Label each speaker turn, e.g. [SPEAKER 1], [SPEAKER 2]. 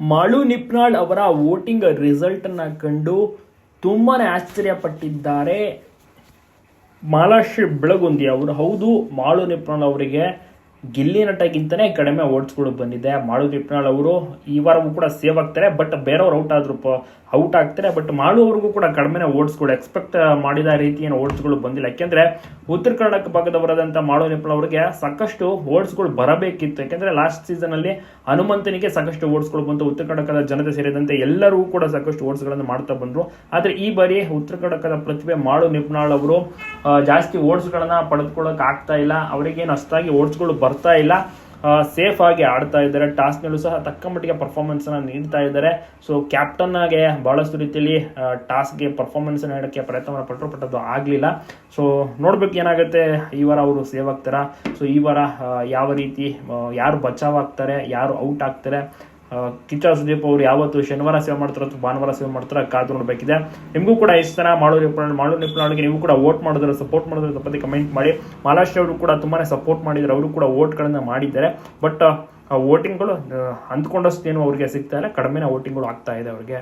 [SPEAKER 1] ಮಾಳು ನಿಪ್ನಾಳ್ ಅವರ ವೋಟಿಂಗ್ ರಿಸಲ್ಟನ್ನು ಕಂಡು ತುಂಬಾ ಆಶ್ಚರ್ಯಪಟ್ಟಿದ್ದಾರೆ. ಮಾಲಾಶ್ರೀ ಬೆಳಗುಂದಿ ಅವರು. ಹೌದು, ಮಾಳು ನಿಪ್ನಾಳ್ ಅವರಿಗೆ ಗಿಲ್ಲಿ ನಟಗಿಂತನೇ ಕಡಿಮೆ ಓಟ್ಸ್ಗಳು ಬಂದಿದೆ. ಮಾಳು ನಿಪ್ನಾಳ್ ಅವರು ಈ ವಾರವೂ ಕೂಡ ಸೇವ್ ಆಗ್ತಾರೆ ಬಟ್ ಬೇರೆಯವ್ರು ಔಟ್ ಆದ್ರು ಔಟ್ ಆಗ್ತಾರೆ. ಬಟ್ ಮಾಳು ಅವ್ರಿಗೂ ಕೂಡ ಕಡಿಮೆನೇ ಓಟ್ಸ್ಗಳು ಎಕ್ಸ್ಪೆಕ್ಟ್ ಮಾಡಿದ ರೀತಿಯ ಓಟ್ಸ್ಗಳು ಬಂದಿಲ್ಲ. ಯಾಕೆಂದ್ರೆ ಉತ್ತರ ಕರ್ನಾಟಕ ಭಾಗದವರಾದಂಥ ಮಾಳು ನಿಪ್ನಾಳ್ ಅವರಿಗೆ ಸಾಕಷ್ಟು ಓಟ್ಸ್ಗಳು ಬರಬೇಕಿತ್ತು. ಯಾಕೆಂದ್ರೆ ಲಾಸ್ಟ್ ಸೀಸನ್ ಅಲ್ಲಿ ಹನುಮಂತನಿಗೆ ಸಾಕಷ್ಟು ಓಟ್ಸ್ಗಳು ಬಂತು. ಉತ್ತರ ಕರ್ನಾಟಕದ ಜನತೆ ಸೇರಿದಂತೆ ಎಲ್ಲರೂ ಕೂಡ ಸಾಕಷ್ಟು ಓಟ್ಸ್ಗಳನ್ನು ಮಾಡ್ತಾ ಬಂದರು. ಆದರೆ ಈ ಬಾರಿ ಉತ್ತರ ಕರ್ನಾಟಕದ ಪ್ರತಿಭೆ ಮಾಳು ನಿಪ್ನಾಳ್ ಅವರು ಜಾಸ್ತಿ ಓಟ್ಸ್ಗಳನ್ನು ಪಡೆದುಕೊಳ್ಳೋಕೆ ಆಗ್ತಾ ಇಲ್ಲ. ಅವರಿಗೇನು ಅಷ್ಟಾಗಿ ಓಟ್ಸ್ಗಳು ಬರ್ತಾ ಇಲ್ಲ. ಸೇಫ್ ಆಗಿ ಆಡ್ತಾ ಇದ್ದಾರೆ. ಟಾಸ್ನಲ್ಲೂ ಸಹ ತಕ್ಕ ಮಟ್ಟಿಗೆ ಪರ್ಫಾರ್ಮೆನ್ಸ್ ಅನ್ನ ನೀಡ್ತಾ ಇದ್ದಾರೆ. ಸೊ ಕ್ಯಾಪ್ಟನ್ನಾಗೆ ಭಾಳಷ್ಟು ರೀತಿಯಲ್ಲಿ ಟಾಸ್ಗೆ ಪರ್ಫಾರ್ಮೆನ್ಸ್ ನೀಡೋಕ್ಕೆ ಪ್ರಯತ್ನ ಪಟ್ಟರು ಅದು ಆಗಲಿಲ್ಲ. ಸೊ ನೋಡ್ಬೇಕು ಏನಾಗುತ್ತೆ. ಈ ವಾರ ಅವರು ಸೇವ್ ಆಗ್ತಾರಾ? ಸೊ ಈ ವಾರ ಯಾವ ರೀತಿ ಯಾರು ಬಚಾವ್ ಆಗ್ತಾರೆ? ಯಾರು ಔಟ್ ಆಗ್ತಾರೆ? ಕಿಚ್ಚ ಸುದೀಪ್ ಅವರು ಯಾವತ್ತು ಶನಿವಾರ ಸೇವೆ ಮಾಡ್ತಾರೋ ಅಥವಾ ಭಾನುವಾರ ಸೇವೆ ಮಾಡ್ತಾರೋ ಕಾದು ನೋಡಬೇಕಿದೆ. ನಿಮಗೂ ಕೂಡ ಎಷ್ಟು ಜನ ಮಾಡೋ ನಿಪುಣ ಮಾಡೋ ನೀವು ಕೂಡ ವೋಟ್ ಮಾಡಿದ್ರೆ ಸಪೋರ್ಟ್ ಮಾಡಿದ್ರೆ ತಪ್ಪದೆ ಕಮೆಂಟ್ ಮಾಡಿ. ಮಹಾರಾಷ್ಟ್ರ ಅವರು ಕೂಡ ತುಂಬಾ ಸಪೋರ್ಟ್ ಮಾಡಿದ್ದಾರೆ, ಅವರು ಕೂಡ ವೋಟ್ಗಳನ್ನು ಮಾಡಿದ್ದಾರೆ. ಬಟ್ ಆ ವೋಟಿಂಗ್ಗಳು ಅಂದ್ಕೊಂಡಷ್ಟು ಏನು ಅವರಿಗೆ ಸಿಗ್ತಾ ಇಲ್ಲ. ಕಡಿಮೆನೇ ವೋಟಿಂಗ್ಗಳು ಆಗ್ತಾ ಇದೆ ಅವ್ರಿಗೆ.